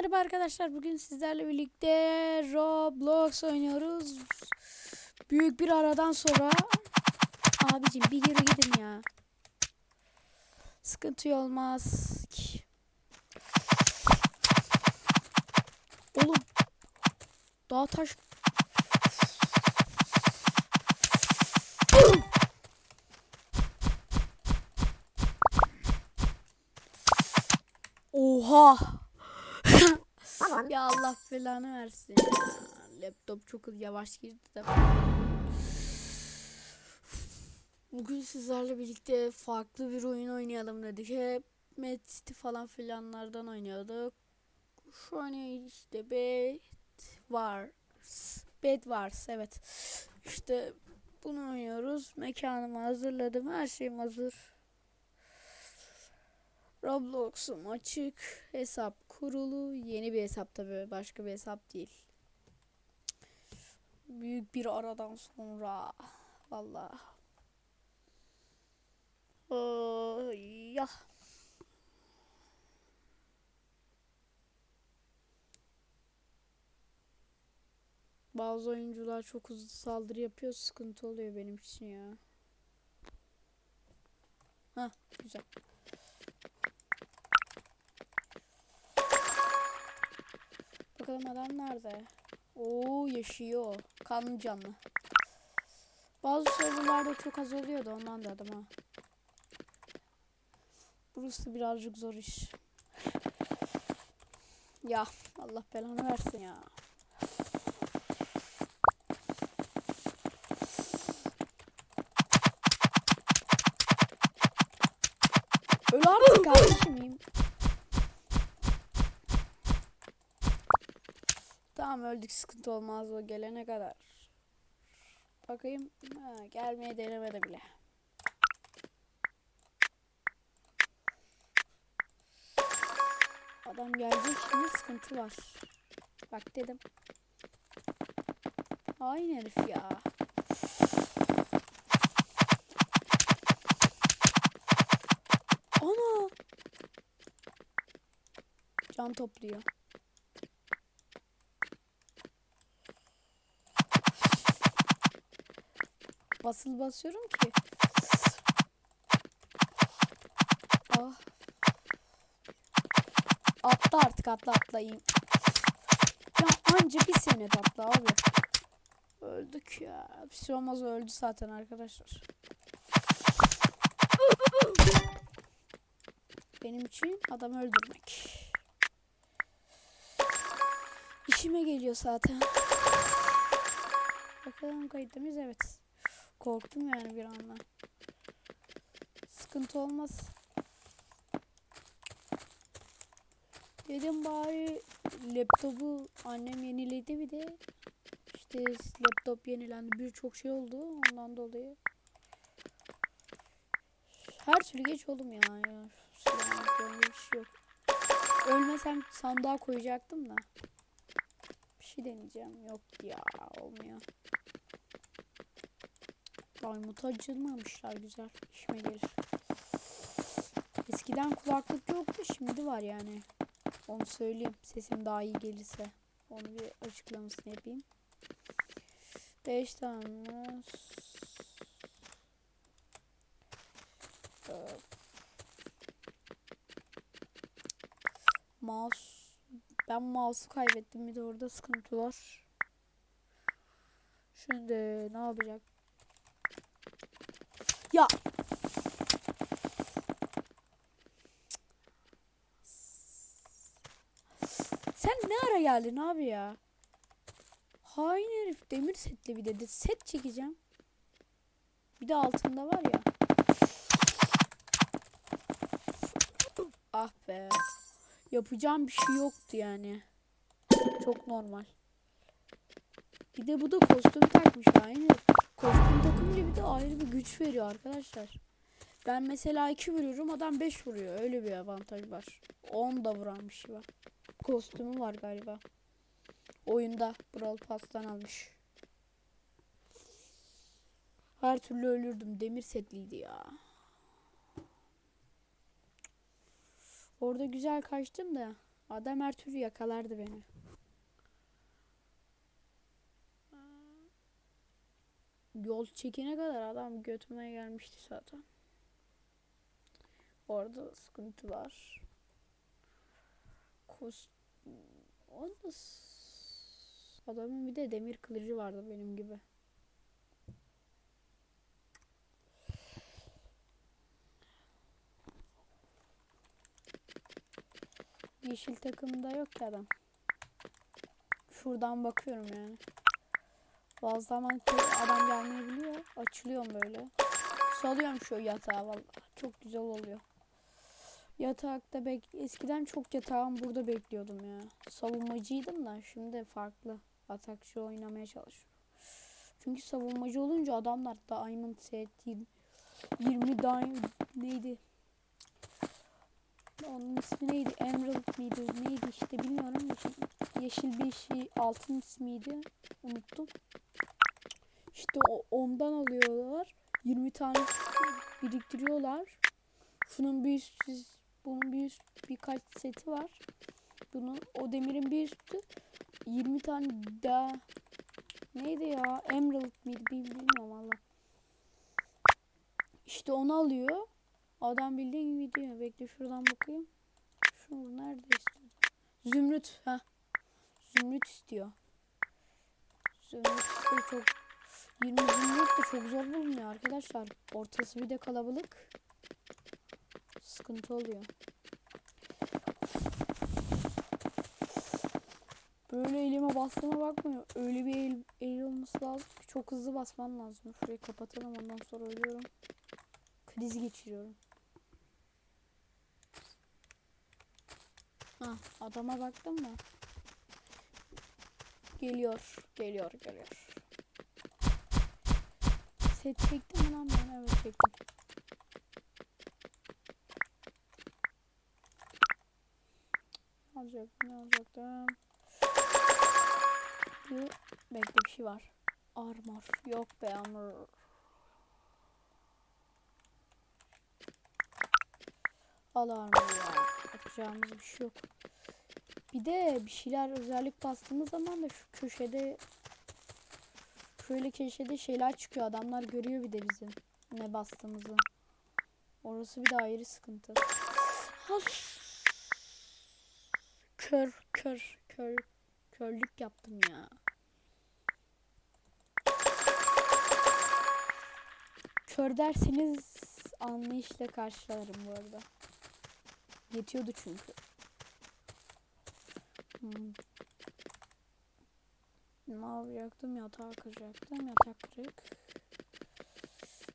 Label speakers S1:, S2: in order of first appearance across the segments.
S1: merhaba arkadaşlar. Bugün sizlerle birlikte Roblox oynuyoruz. Büyük bir aradan sonra. Abicim bir yere gidin ya. Sıkıntı olmaz ki. Oğlum. Dağ taş. Oha. Ya Allah belanı versin ya. Laptop çok yavaş girdi de. Bugün sizlerle birlikte farklı bir oyun oynayalım dedik. Hep Mad City falan filanlardan oynuyorduk. Şu an işte Bed Wars. Bed Wars evet. İşte bunu oynuyoruz. Mekanımı hazırladım. Her şeyim hazır. Roblox'um açık. Hesap kurulu. Yeni bir hesap tabii. Başka bir hesap değil. Büyük bir aradan sonra. Vallahi. Ay, ya. Bazı oyuncular çok hızlı saldırı yapıyor. Sıkıntı oluyor benim için ya. Ha güzel. Bakalım adam nerede? Oo yaşıyor. Kanlı canlı. Bazı serverlarda çok az oluyordu ondan da adam ha. Burası birazcık zor iş. Ya Allah belanı versin ya. Öl artık kardeşim. Tamam öldük sıkıntı olmaz o gelene kadar. Bakayım. Ha, gelmeye denemedi bile. Adam gelecek şimdi sıkıntı var. Bak dedim. Aynı herif ya. Ana! Can topluyor. Basılı basıyorum ki. Ah. Atla artık atla atlayayım. Ya anca bir sene atla abi. Öldük ya. Bir şey olmaz öldü zaten arkadaşlar. Benim için adam öldürmek. İşime geliyor zaten. Bakalım kayıtta mıyız? Evet. Korktum yani bir anda. Sıkıntı olmaz. Dedim bari laptopu annem yeniledi bir de işte laptop yenilendi birçok şey oldu ondan dolayı. Her türlü geç oldum ya. ya. Bir şey yok. Ölmesem sandığa koyacaktım da. Bir şey deneyeceğim. Yok ya olmuyor. Armut acılmamışlar güzel. İşime gelir. Eskiden kulaklık yoktu şimdi var yani. Onu söyleyeyim. Sesim daha iyi gelirse. Onu bir açıklamasını yapayım. 5 tane. Ee, mouse. Ben mouse'u kaybettim. Bir de orada sıkıntı var. Şimdi ne yapacak? Ya. Sen ne ara geldin abi ya? Hain herif demir setli bir dedi. Set çekeceğim. Bir de altında var ya. Ah be. Yapacağım bir şey yoktu yani. Çok normal. Bir de bu da kostüm takmış aynı. Kostüm takınca bir de ayrı bir güç veriyor arkadaşlar. Ben mesela 2 vuruyorum adam 5 vuruyor. Öyle bir avantaj var. 10 da vuran bir şey var. Kostümü var galiba. Oyunda Brawl Pass'tan almış. Her türlü ölürdüm. Demir setliydi ya. Orada güzel kaçtım da Adam her türlü yakalardı beni. Yol çekene kadar adam götüme gelmişti zaten. Orada sıkıntı var. Kos Onda adamın bir de demir kılıcı vardı benim gibi. Yeşil takımda yok ki adam. Şuradan bakıyorum yani. Bazı zaman ki adam gelmeyebiliyor. Açılıyorum böyle. Salıyorum şu yatağa vallahi. Çok güzel oluyor. Yatakta bek eskiden çok yatağım burada bekliyordum ya. Savunmacıydım da şimdi farklı. Atakçı oynamaya çalışıyorum. Çünkü savunmacı olunca adamlar Diamond set 20, 20 Diamond neydi? Onun ismi neydi? Emerald miydi? Neydi işte bilmiyorum. Yeşil, bir şey altın ismiydi. Unuttum. İşte ondan alıyorlar. 20 tane biriktiriyorlar. Şunun bir üstü, bunun bir üst, birkaç seti var. Bunun o demirin bir üstü 20 tane daha neydi ya? Emerald miydi? Bil- Bilmiyorum valla. İşte onu alıyor. Adam bildiğin gibi diyor. Bekle şuradan bakayım. Şu nerede istiyor? Zümrüt. ha. Zümrüt istiyor. Zümrüt istiyor çok. 20 zümrüt de çok zor bulunuyor arkadaşlar. Ortası bir de kalabalık. Sıkıntı oluyor. Böyle elime bastığıma bakmıyor. Öyle bir el, el olması lazım ki çok hızlı basman lazım. Şurayı kapatalım ondan sonra ölüyorum. Kriz geçiriyorum. Ha, adama baktım mı? Geliyor, geliyor, geliyor. Set çektim mi lan ben? Evet çektim. Ne alacaktım, ne alacaktım? Bu, bekle bir şey var. Armor. Yok be armor. Al armor ya. Yapacağımız bir şey yok. Bir de bir şeyler özellik bastığımız zaman da şu köşede şöyle köşede şeyler çıkıyor. Adamlar görüyor bir de bizim ne bastığımızı. Orası bir de ayrı sıkıntı. Has. Kör kör kör körlük yaptım ya. Kör derseniz anlayışla karşılarım bu arada. Yetiyordu çünkü. Hmm. Ne yapacaktım? Yatağı kıracaktım. Yatak kırık.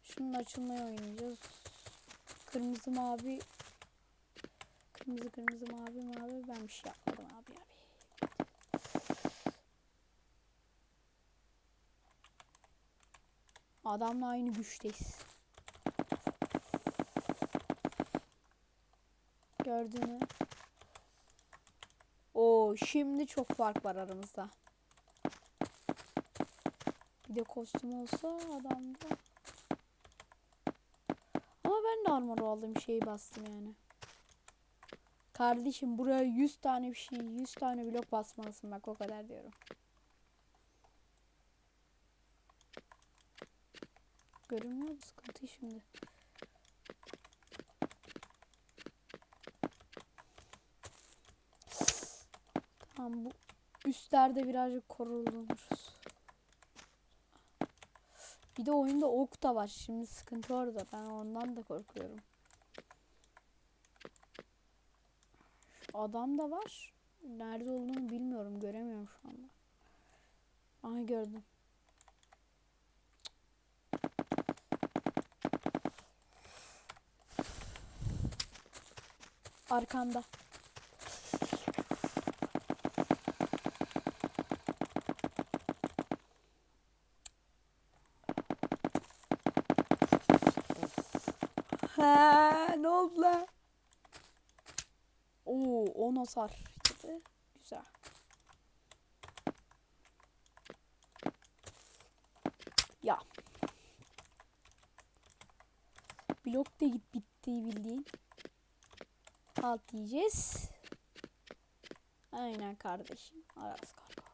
S1: Şimdi açılmaya oynayacağız. Kırmızı mavi. Kırmızı kırmızı mavi mavi. Ben bir şey yapmadım abi abi. Adamla aynı güçteyiz. Gördün mü? Oo, şimdi çok fark var aramızda. Bir de kostüm olsa adamda. Ama ben de armor aldım şeyi bastım yani. Kardeşim buraya 100 tane bir şey, 100 tane blok basmalısın bak o kadar diyorum. Görünmüyor mu sıkıntı şimdi? Tamam bu üstlerde birazcık korunuruz. Bir de oyunda ok da var. Şimdi sıkıntı orada. Ben ondan da korkuyorum. Şu adam da var. Nerede olduğunu bilmiyorum. Göremiyorum şu anda. Aha gördüm. Arkanda. Oo, 10 hasar gibi. Güzel. Ya. Blok da git bitti bildiğin. Alt diyeceğiz. Aynen kardeşim. Aras kargo.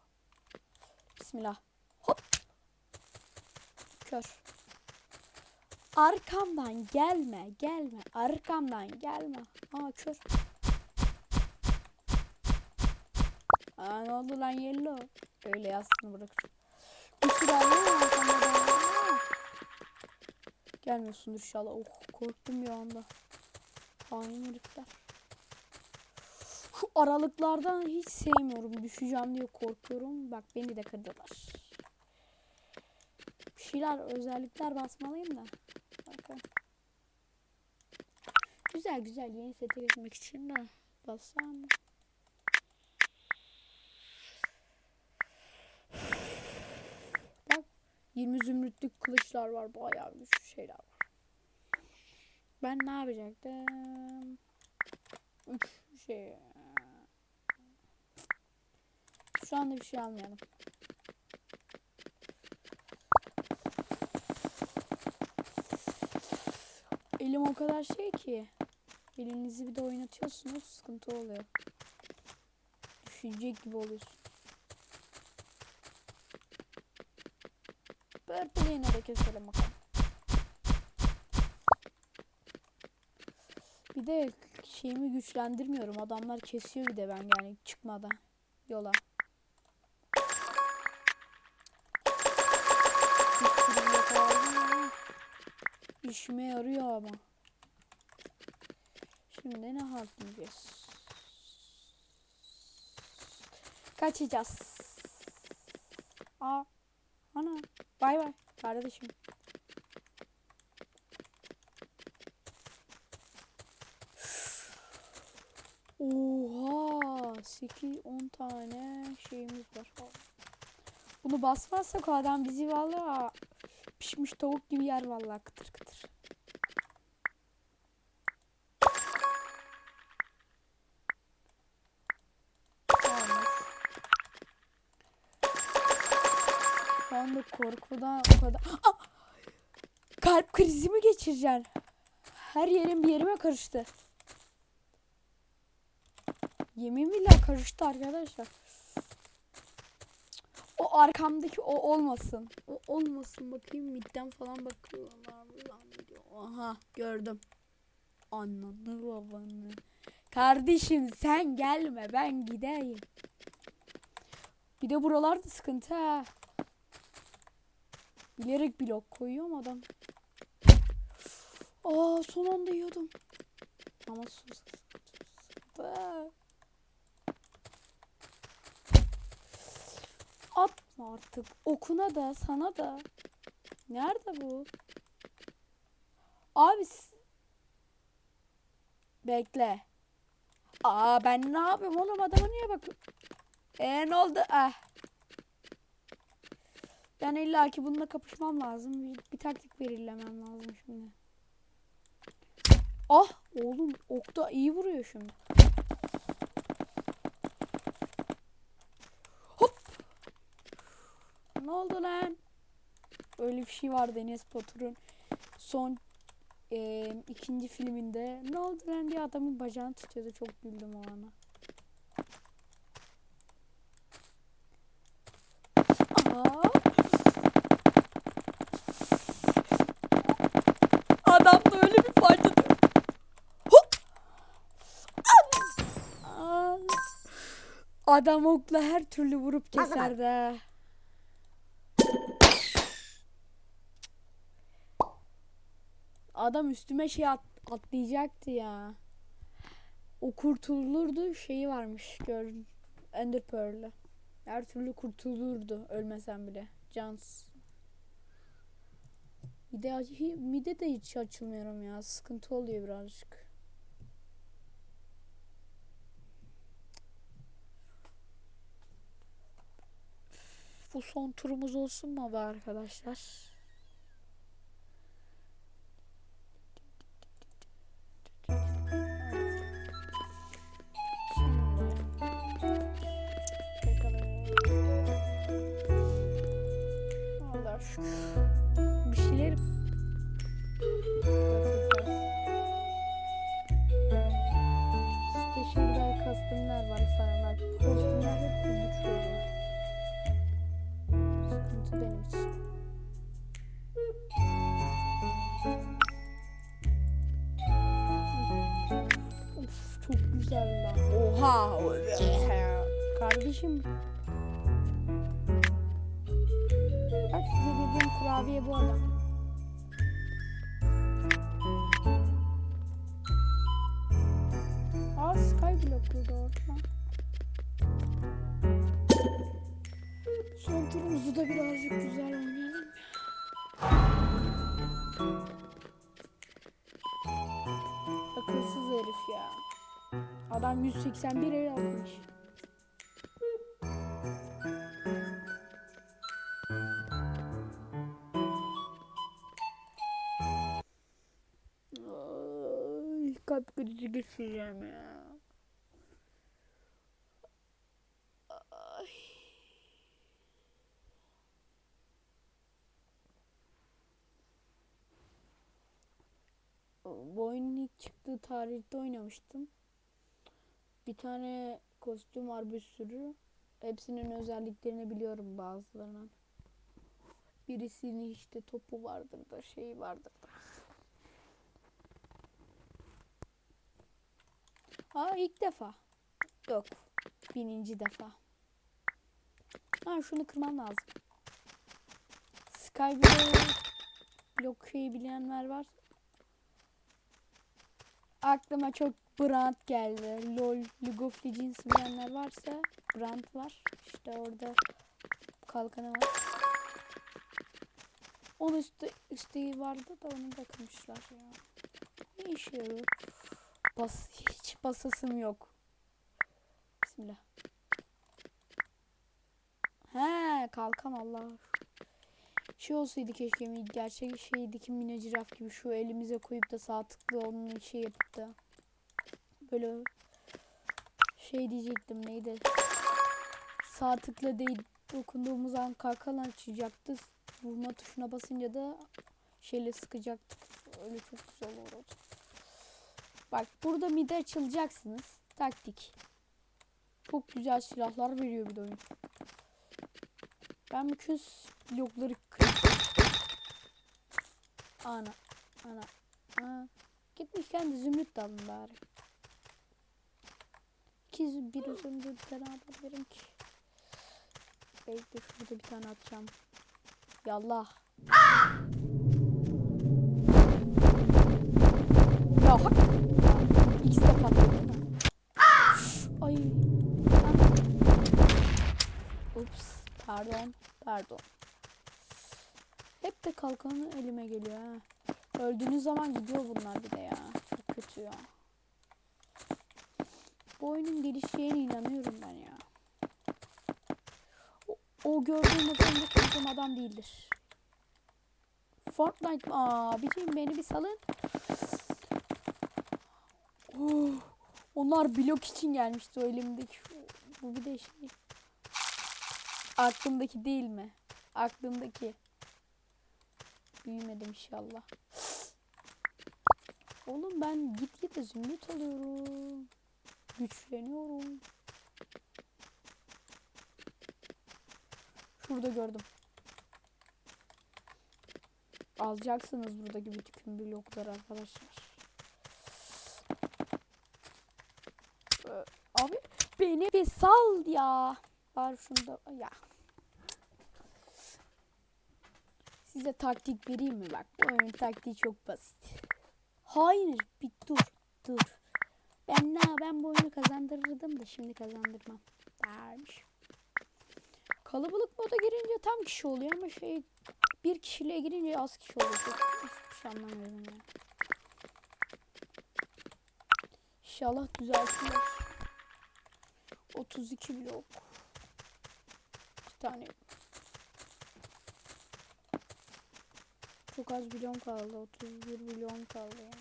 S1: Bismillah. Hop. Kör. Arkamdan gelme, gelme. Arkamdan gelme. Aa kör. Aa ne oldu lan yellow? Öyle yastığını bırakır. Bir sürü. Gelmiyorsundur inşallah. Oh korktum bir anda. Hain herifler. Şu aralıklardan hiç sevmiyorum. Düşeceğim diye korkuyorum. Bak beni de kırdılar. Bir şeyler özellikler basmalıyım da. Bakalım. Güzel güzel yeni sete geçmek için de bassam? Bak 20 zümrütlük kılıçlar var. Bayağı güçlü şeyler var. Ben ne yapacaktım? Üç şey. Şu anda bir şey almayalım. Elim o kadar şey ki. Elinizi bir de oynatıyorsunuz sıkıntı oluyor. Düşecek gibi oluyorsun. Purple yine de keselim bakalım. Bir de şeyimi güçlendirmiyorum. Adamlar kesiyor bir de ben yani çıkmadan yola. İşime yarıyor ama. Şimdi ne yiyeceğiz? Kaçacağız. Aa, ana, bay bay kardeşim. Oha 8-10 tane şeyimiz var. Bunu basmazsak adam bizi vallahi pişmiş tavuk gibi yer vallahi kıtır kıtır. Anda korkudan o kadar... Kalp krizi mi geçireceksin? Her yerim bir yerime karıştı. Yemin billah karıştı arkadaşlar. O arkamdaki o olmasın. O olmasın bakayım midden falan bakıyorlar. zannediyor. Aha gördüm. Anladı babanı. Kardeşim sen gelme ben gideyim. Bir de buralarda sıkıntı ha. Bilerek blok koyuyorum adam. Aa son anda yiyordum. Ama sus. Atma artık. Okuna da sana da. Nerede bu? Abi Bekle. Aa ben ne yapayım oğlum adama niye bakıyorum? Ee ne oldu? Ah. Ben illaki bununla kapışmam lazım. Bir, bir taktik belirlemem lazım şimdi. Ah oğlum okta iyi vuruyor şimdi. Hop. Ne oldu lan? Öyle bir şey vardı Enes Batur'un son eee, ikinci filminde. Ne oldu lan diye adamın bacağını tutuyordu. Çok güldüm o ana. Adam okla her türlü vurup keserdi. ha. Adam üstüme şey at- atlayacaktı ya. O kurtulurdu şeyi varmış gör Ender Pearl'ü. Her türlü kurtulurdu ölmesem bile. Cans. De hi- mide de hiç açılmıyorum ya. Sıkıntı oluyor birazcık. Bu son turumuz olsun mu be arkadaşlar? Bir şeyler İşte şurada kostümler var sıkıntı benim için. Of çok güzel lan. Oha. Kardeşim. Bak size dediğim kurabiye bu adam. Aa Skyblock burada ortadan. Turumuzu da birazcık güzel oynayalım. Akılsız herif ya. Adam 181 el almış. Ay, kalp krizi geçireceğim ya. Ay. Bu oyunun ilk çıktığı tarihte oynamıştım. Bir tane kostüm var bir sürü. Hepsinin özelliklerini biliyorum bazılarının. Birisinin işte topu vardır da şeyi vardır da. Aa ilk defa. Yok. Bininci defa. Ha şunu kırmam lazım. Skyblock blok şeyi bilenler var. Aklıma çok Brand geldi. LOL, League of Legends bilenler varsa Brand var. İşte orada kalkanı var. Onun üstü, üstü vardı da onu da kırmışlar ya. Ne işe yarıyor? Bas, hiç basasım yok. Bismillah. He kalkan Allah. Şey olsaydı keşke mi gerçek şeydi ki mini ciraf gibi şu elimize koyup da sağ tıkla onun şey yapıp da böyle şey diyecektim neydi? Sağ tıkla değil dokunduğumuz an kalkan açacaktı. Vurma tuşuna basınca da şeyle sıkacaktık. Öyle çok güzel olurdu. Bak burada mide açılacaksınız. Taktik. Çok güzel silahlar veriyor bir de oyun. Ben bütün blokları kırayım. Ana. Ana. Aa. Gitmişken de zümrüt de alın bari. İki bir zümrüt de ne yapabilirim ki? Bekle şurada bir tane atacağım. Yallah. Ya hak. İkisi de patladı. Ay. Ups. Pardon. Pardon. Hep de kalkanı elime geliyor ha. Öldüğünüz zaman gidiyor bunlar bir de ya. Çok kötü ya. Bu oyunun gelişeceğine inanıyorum ben ya. O, o gördüğüm az önce konuşan adam değildir. Fortnite mı? Aa, bileyim beni bir salın. Oh, onlar blok için gelmişti o elimdeki. Bu bir de şey. Aklımdaki değil mi? Aklımdaki. Büyümedim inşallah. Oğlum ben git git zümrüt alıyorum. Güçleniyorum. Şurada gördüm. Alacaksınız buradaki bütün blokları arkadaşlar. Ee, Abi beni bir sal ya. Var şunda ya. Size taktik vereyim mi bak? Bu oyunun taktiği çok basit. Hayır, bir dur, dur. Ben ne ben bu oyunu kazandırırdım da şimdi kazandırmam. Dermiş. Kalabalık moda girince tam kişi oluyor ama şey bir kişiliğe girince az kişi oluyor. Çok, hiçbir şey anlamıyorum ya. İnşallah düzeltilir. 32 blok. Bir tane. Çok az milyon kaldı. 31 milyon kaldı ya.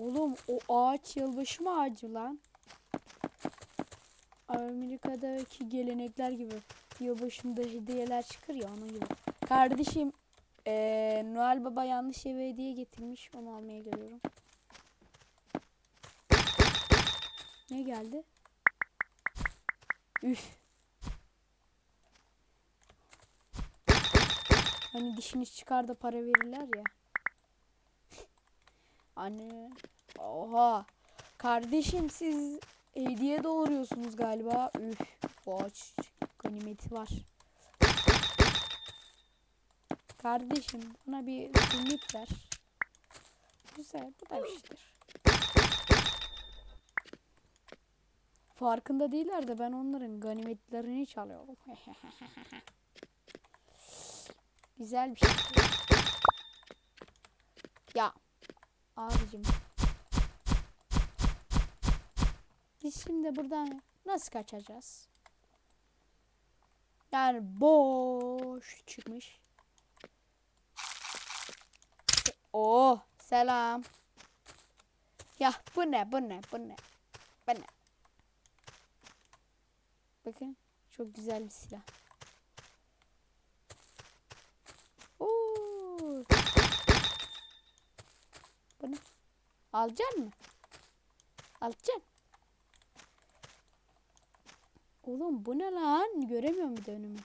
S1: Oğlum o ağaç yılbaşı mı ağacı lan? Amerika'daki gelenekler gibi. Yılbaşında hediyeler çıkar ya onun gibi. Kardeşim eee, Noel Baba yanlış eve hediye getirmiş. Onu almaya geliyorum. Ne geldi? Üf. Hani dişiniz çıkar da para verirler ya. Anne Oha. Kardeşim siz hediye doğuruyorsunuz galiba. Üf. Boğaç ganimeti var. Kardeşim bana bir simit ver. Güzel bu da bir şeydir. Farkında değiller de ben onların ganimetlerini çalıyorum. Güzel bir şey. Ya abicim. Biz şimdi buradan nasıl kaçacağız? Yani boş çıkmış. Oh selam. Ya bu ne bu ne bu ne? Bu ne? Bakın çok güzel bir silah. Oo. Bu ne? Alacak mı? Alacaksın. Oğlum bu ne lan? Göremiyorum bir de önümü.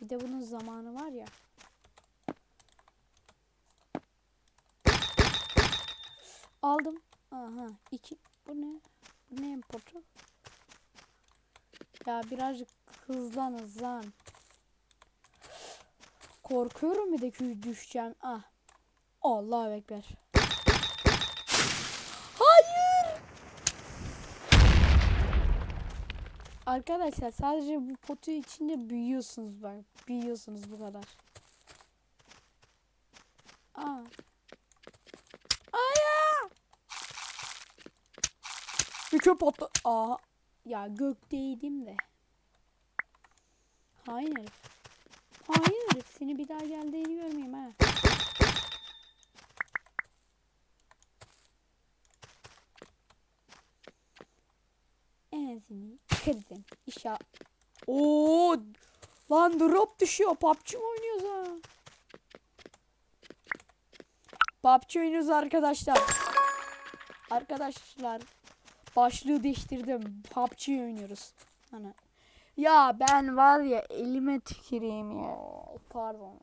S1: Bir de bunun zamanı var ya. Aldım. Aha iki. Bu ne? Bu ne importu? Ya birazcık hızlan hızlan. Korkuyorum bir de düşeceğim. Ah. Allahu Ekber. Hayır. Arkadaşlar sadece bu potu içinde büyüyorsunuz bak. Büyüyorsunuz bu kadar. Aa. Aya! Üçe patla. Aa. Ya gökteydim de. Hain herif. Hain herif. Seni bir daha geldiğini görmeyeyim ha. Enzini kırdın. İşa. Oo! Lan drop düşüyor. PUBG mi oynuyoruz ha? PUBG oynuyoruz arkadaşlar. Arkadaşlar başlığı değiştirdim. PUBG oynuyoruz. Hani ya ben var ya elime tüküreyim ya. Pardon.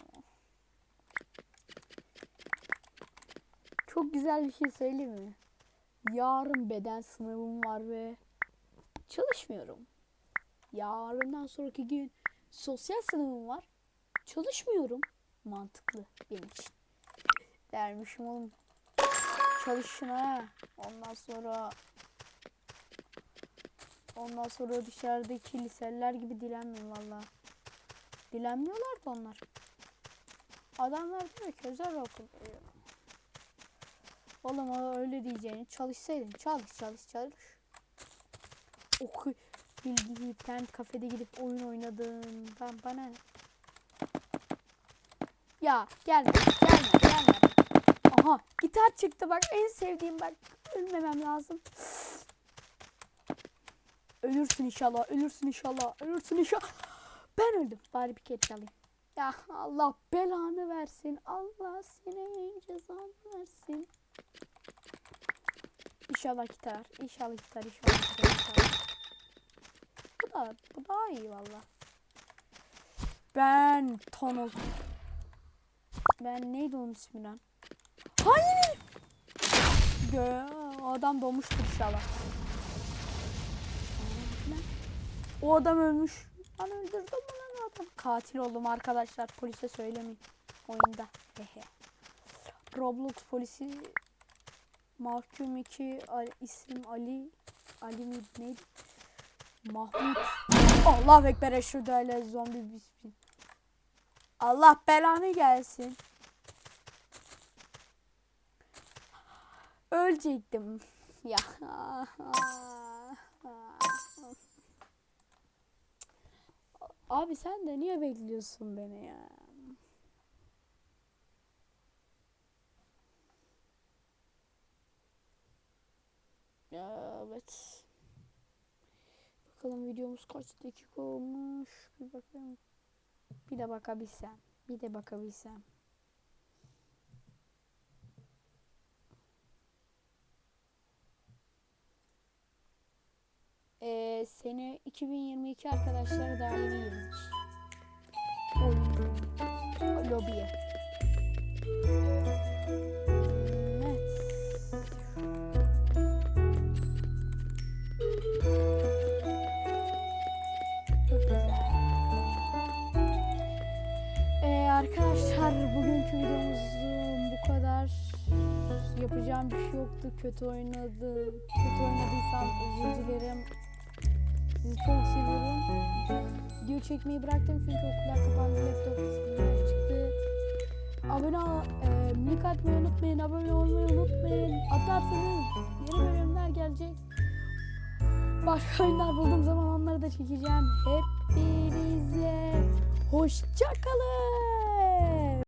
S1: Çok güzel bir şey söyleyeyim mi? Yarın beden sınavım var ve çalışmıyorum. Yarından sonraki gün sosyal sınavım var. Çalışmıyorum. Mantıklı benim için. Dermişim oğlum. Çalışın ha. Ondan sonra Ondan sonra dışarıdaki liseliler gibi dilenmeyin valla. Dilenmiyorlar da onlar. Adamlar diyor ki özel okul diyor. Oğlum öyle diyeceğini çalışsaydın. Çalış çalış çalış. Oku bilgi internet kafede gidip oyun oynadığından bana ne? Ya gelme gelme gelme. Aha gitar çıktı bak en sevdiğim bak. Ölmemem lazım. Ölürsün inşallah, ölürsün inşallah, ölürsün inşallah. Ben öldüm. Bari bir kere çalayım. Ya Allah belanı versin. Allah senin cezanı versin. İnşallah gitar. İnşallah gitar. İnşallah gitar. Bu da, bu daha iyi valla. Ben Thanos. Ben neydi onun ismi lan? Hayır. Gö adam doğmuştur inşallah. O adam ölmüş. Ben öldürdüm onu adam. Katil oldum arkadaşlar. Polise söylemeyin. Oyunda. Hehe. Roblox polisi mahkum 2 Ali, isim Ali Ali mi neydi? Mahmut. Allah ekber eşhedü öyle zombi bismillah. Allah belanı gelsin. Ölecektim. Ya. Abi sen de niye bekliyorsun beni? Ya evet. Bakalım videomuz kaç dakika olmuş. Bir bakayım. Bir de bakabilsem. Bir de bakabilsem. Ee, sene 2022 arkadaşlar daha yeni girdik. Oyun lobiye. Kötü oynadı. Kötü oynadıysam özür dilerim. Sizi çok seviyorum. Video çekmeyi bıraktım çünkü okullar kapandı. Laptop çıktı. Abone ol, e, like atmayı unutmayın. Abone olmayı unutmayın. Atarsanız yeni bölümler gelecek. Başka oyunlar bulduğum zaman onları da çekeceğim. Hepinize hoşçakalın.